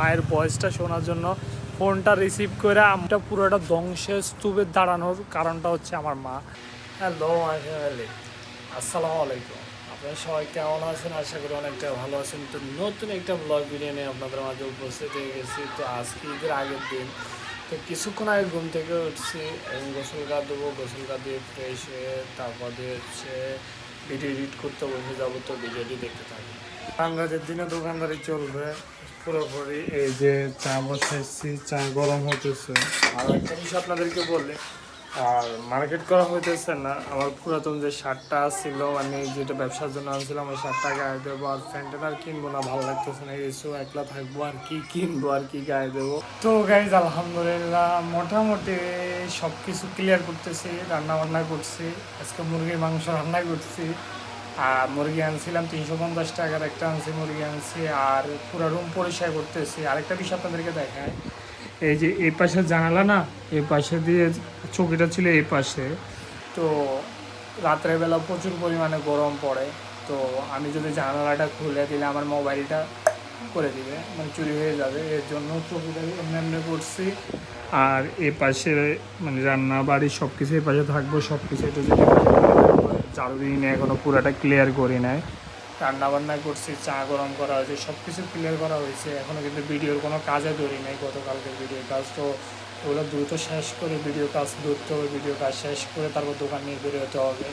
মায়ের ভয়েসটা শোনার জন্য ফোনটা রিসিভ করে আমরা পুরোটা ধ্বংসের স্তূপে দাঁড়ানোর কারণটা হচ্ছে আমার মা। হ্যালো ফ্যামিলি আসসালামু আলাইকুম আপনারা সবাই কেমন আছেন? আশা করি অনেকটা ভালো আছেন। তো নতুন একটা ব্লগ ভিডিও নিয়ে আপনাদের মাঝে উপস্থিত হয়ে গেছি। তো আজকে ঈদের আগের দিন। তো কিছুক্ষণ আগে ঘুম থেকে উঠছি এবং গোসল গা দেবো। গোসল গা দিয়ে ফ্রেশ হয়ে তারপর দিয়ে হচ্ছে ভিডিও এডিট করতে বসে যাব। তো ভিডিওটি দেখতে থাকি বাংলাদেশের দিনে দোকানদারি চলবে। পুরোপুরি এই যে চা বসাইছি চা গরম হতেছে আর একটা বিষয় আপনাদেরকে বললে আর মার্কেট করা হইতেছে না। আমার পুরাতন যে শার্টটা ছিল মানে যেটা ব্যবসার জন্য আনছিলাম, ওই শার্টটা গায়ে দেবো। আর প্যান্টটা আর কিনবো না, ভালো লাগতেছে না। কিছু একলা থাকব, আর কি কিনবো, আর কি গায়ে দেবো। তো গাইজ আলহামদুলিল্লাহ, মোটামুটি সব কিছু ক্লিয়ার করতেছি রান্না বান্না করছি, আজকে মুরগির মাংস রান্না করছি। আর মুরগি আনছিলাম, তিনশো পঞ্চাশ টাকার একটা আনছি মুরগি আনছি, আর পুরো রুম পরিষ্কার করতেছি। আরেকটা বিষয় আপনাদেরকে দেখায় এই যে এই পাশে জানালা না, এই পাশে দিয়ে চৌকিটা ছিল এই পাশে। তো রাত্রেবেলা প্রচুর পরিমাণে গরম পড়ে। তো আমি যদি জানালাটা খুলে দিলে আমার মোবাইলটা করে দিবে মানে চুরি হয়ে যাবে। এর জন্য চৌকিটা এমনি এমনি করছি। আর এ পাশে মানে রান্না বাড়ি সব কিছু এই পাশে থাকব সব কিছু এটা যদি চালু দিন এখনও পুরাটা ক্লিয়ার করি নাই। রান্না বান্না করছি, চা গরম করা হয়েছে সব কিছু ক্লিয়ার করা হয়েছে। এখনও কিন্তু ভিডিওর কোনো কাজে ধরি নাই গতকালকে ভিডিও কাজ। তো ওগুলো দ্রুত শেষ করে ভিডিও কাজ ধরতে হবে ভিডিও কাজ শেষ করে তারপর দোকান নিয়ে বেরোতে হবে।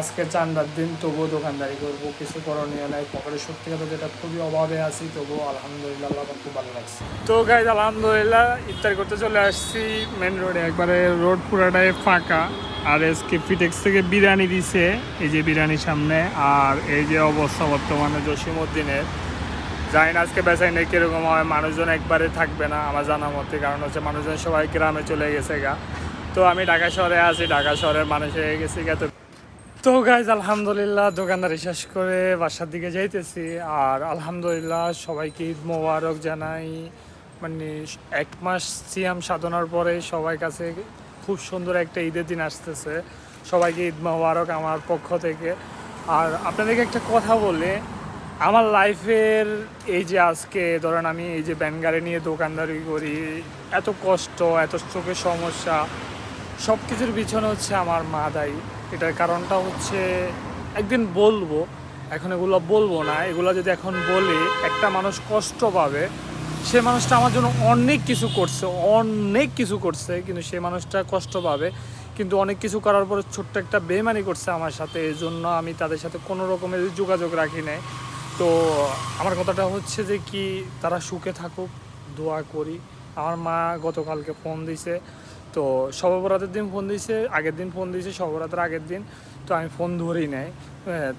আজকে চান্দার দিন তবুও দোকানদারি করব, কিছু করণীয় নাই, পকেটে সত্যি কথা যেটা খুবই অভাবে আছি, তবুও আলহামদুলিল্লাহ আমার খুব ভালো লাগছে তো গাইজ আলহামদুলিল্লাহ ইফতার করতে চলে আসছি মেন রোডে একবারে রোড পুরাটাই ফাঁকা, আর এসকে ফিটেক্স থেকে বিরিয়ানি দিছে, এই যে বিরিয়ানির সামনে, আর এই যে অবস্থা বর্তমানে জসিমউদ্দিনের জানি না আজকে বেচাই নেই, কীরকম হয়, মানুষজন একবারে থাকবে না, আমার জানা মতে, কারণ হচ্ছে মানুষজন সবাই গ্রামে চলে গেছে গা। তো আমি ঢাকা শহরে আছি, ঢাকা শহরের মানুষ হয়ে গেছি গা, তো তো গাইজ আলহামদুলিল্লাহ, দোকানদারি শেষ করে বাসার দিকে যাইতেছি। আর আলহামদুলিল্লাহ, সবাইকে ঈদ মোবারক জানাই। মানে এক মাস সিয়াম সাধনার পরে সবার কাছে খুব সুন্দর একটা ঈদের দিন আসতেছে। সবাইকে ঈদ মোবারক আমার পক্ষ থেকে। আর আপনাদেরকে একটা কথা বলে, আমার লাইফের এই যে আজকে, ধরেন আমি এই যে ব্যান গাড়ি নিয়ে দোকানদারি করি, এত কষ্ট, এত চোখের সমস্যা সব কিছুর পিছনে হচ্ছে আমার মা দায়ী। এটার কারণটা হচ্ছে একদিন বলব, এখন এগুলো বলব না, এগুলো যদি এখন বলি, একটা মানুষ কষ্ট পাবে, সে মানুষটা আমার জন্য অনেক কিছু করছে, অনেক কিছু করছে, কিন্তু সে মানুষটা কষ্ট পাবে, কিন্তু অনেক কিছু করার পরে ছোট্ট একটা বেমানি করছে আমার সাথে, এই জন্য আমি তাদের সাথে কোনো রকমের যোগাযোগ রাখি নাই। তো আমার কথাটা হচ্ছে যে কি, তারা সুখে থাকুক, দোয়া করি। আমার মা গতকালকে ফোন দিছে তো সবরাতের দিন ফোন দিয়েছে, আগের দিন ফোন দিয়েছে সবরাতের আগের দিন, তো আমি ফোন ধরি নাই।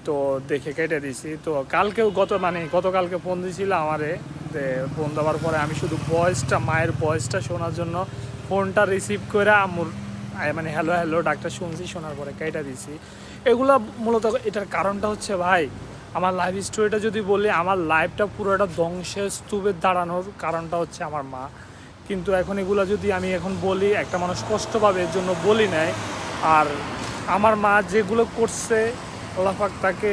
তো দেখে কেটে দিছি তো কালকেও গত মানে গতকালকে ফোন দিয়েছিল আমারে যে ফোন দেওয়ার পরে আমি শুধু ভয়েসটা মায়ের ভয়েসটা শোনার জন্য ফোনটা রিসিভ করে আমুর মানে হ্যালো হ্যালো ডাক্তার শুনছি, শোনার পরে কেটে দিছি এগুলো মূলত এটার কারণটা হচ্ছে ভাই, আমার লাইফ স্টোরিটা যদি বলি, আমার লাইফটা পুরোটা ধ্বংসের স্তূপে দাঁড়ানোর কারণটা হচ্ছে আমার মা। কিন্তু এখন এগুলো যদি আমি এখন বলি, একটা মানুষ কষ্ট পাবে এর জন্য বলি নাই। আর আমার মা যেগুলো করছে, আল্লাহ পাক তাকে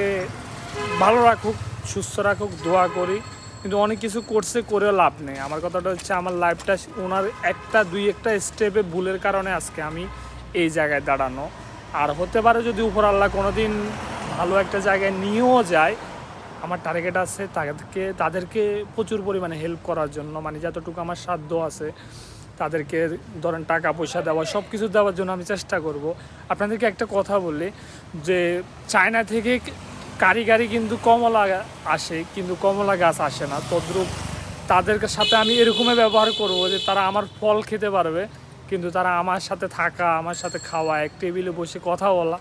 ভালো রাখুক, সুস্থ রাখুক, দোয়া করি। কিন্তু অনেক কিছু করছে, করেও লাভ নেই। আমার কথাটা হচ্ছে, আমার লাইফটা ওনার একটা, দুই একটা স্টেপে ভুলের কারণে আজকে আমি এই জায়গায় দাঁড়ানো। আর হতে পারে যদি উপর আল্লাহ কোনো দিন ভালো একটা জায়গায় নিয়েও যায় আমার টার্গেট আছে তাদেরকে তাদেরকে প্রচুর পরিমাণে হেল্প করার জন্য। মানে যতটুকু আমার সাধ্য আছে, তাদেরকে ধরেন টাকা পয়সা দেওয়া সব কিছু দেওয়ার জন্য আমি চেষ্টা করব। আপনাদেরকে একটা কথা বলি, যে চায়না থেকে কারিগারি কিন্তু কমলা আসে, কিন্তু কমলা গাছ আসে না। তদ্রুপ তাদের সাথে আমি এরকমই ব্যবহার করব যে তারা আমার ফল খেতে পারবে, কিন্তু তারা আমার সাথে থাকা, আমার সাথে খাওয়া, এক টেবিলে বসে কথা বলা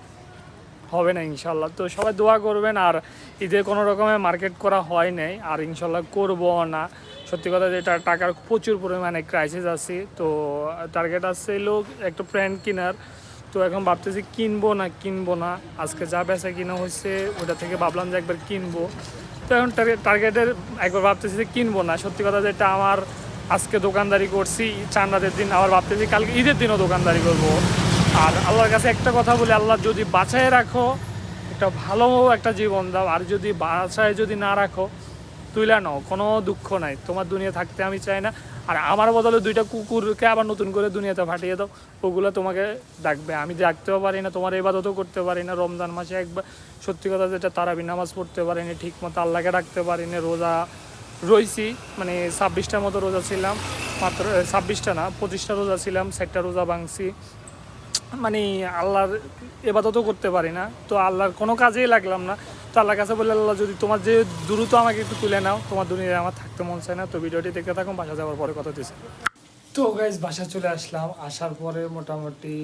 হবে না, ইনশাল্লাহ। তো সবাই দোয়া করবেন, আর ঈদে কোনো রকমের মার্কেট করা হয় নাই, আর ইনশাল্লাহ করব না। সত্যি কথা যেটা, টাকার প্রচুর পরিমাণে ক্রাইসিস আছে, তো টার্গেট আছে লোক, একটা প্যান্ট কেনার। তো এখন ভাবতেছি কিনবো না কিনবো না। আজকে যা বেচা কিনা হয়েছে ওটা থেকে ভাবলাম যে একবার কিনবো। তো এখন টার্গেটের একবার ভাবতেছি যে কিনবো না। সত্যি কথা যেটা, আমার আজকে দোকানদারি করছি চান্দাদের দিন আবার ভাবতেছি কালকে ঈদের দিনও দোকানদারি করব। আর আল্লাহর কাছে একটা কথা বলি, আল্লাহ যদি বাঁচায় রাখো, একটা ভালো একটা জীবন দাও, আর যদি বাঁচায় যদি না রাখো, তুইলা নাও, কোনো দুঃখ নাই। তোমার দুনিয়া থাকতে আমি চাই না। আর আমার বদলে দুইটা কুকুরকে আবার নতুন করে দুনিয়াতে ফাটিয়ে দাও, ওগুলো তোমাকে ডাকবে। আমি ডাকতেও পারি না, তোমার এবাদতও করতে পারি না। রমজান মাসে একবার, সত্যি কথা যেটা, তারাবি নামাজ পড়তে পারি না ঠিক মতো আল্লাহকে ডাকতে পারি না। রোজা রইছি মানে ছাব্বিশটার মতো রোজা ছিলাম, মাত্র, ছাব্বিশটা না, পঁচিশটা রোজা ছিলাম, চারটা রোজা ভাঙছি। মানে আল্লাহর এবাদতও করতে পারি না। তো আল্লাহর কোনো কাজেই লাগলাম না। তো আল্লাহর কাছে বললে, আল্লাহ যদি তোমার যে দ্রুত আমাকে একটু তুলে নাও, তোমার দুনিয়ায় আমার থাকতে মন চায় না। তো ভিডিওটি দেখতে থাকুন, বাসা যাওয়ার পরে কথা দিছে তো গাইজ বাসা চলে আসলাম। আসার পরে মোটামুটি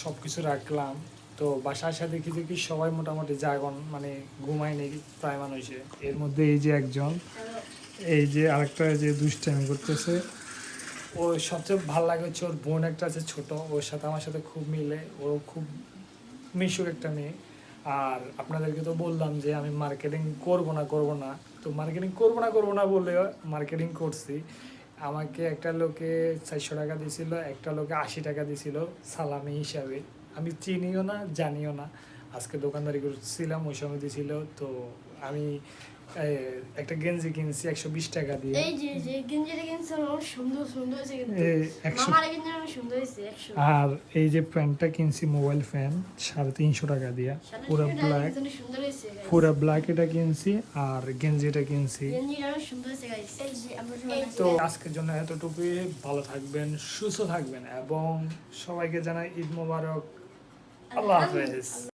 সব কিছু রাখলাম। তো বাসা আসা দেখি কি সবাই মোটামুটি জাগন মানে ঘুমায় নেই, প্রায় মানুষে এর মধ্যে এই যে একজন, এই যে আরেকটা যে দুষ্টামি করতেছে। ও সবচেয়ে ভালো লাগে হচ্ছে ওর বোন একটা আছে ছোট, ওর সাথে আমার সাথে খুব মিলে, ও খুব মিশুক একটা মেয়ে। আর আপনাদেরকে তো বললাম যে আমি মার্কেটিং করব না করব না, তো মার্কেটিং করব না করব না বলে মার্কেটিং করছি। আমাকে একটা লোকে চারশো টাকা দিছিল, একটা লোকে আশি টাকা দিছিল সালামি হিসাবে। আমি চিনিও না, জানিও না। আজকে দোকানদারি করছিলাম ওই সময় দিছিল, তো আমি একটা গেঞ্জি কিনছি একশো বিশ টাকা দিয়ে। এই যে যে গেঞ্জিটা কিনছে সুন্দর সুন্দর হয়েছে কিন্তু। একশো মামার গেঞ্জি অনেক সুন্দর হয়েছে আর এই যে প্যান্টটা কিনছি মোবাইল ফ্যান সাড়ে তিনশো টাকা দিয়া। পুরো ব্ল্যাক। পুরো ব্ল্যাক এটা কিনছি আর গেঞ্জিটা কিনছি। তো আজকের জন্য এতটুকুই। ভালো থাকবেন সুস্থ থাকবেন এবং সবাইকে জানাই ঈদ মোবারক। আল্লাহ হাফেজ।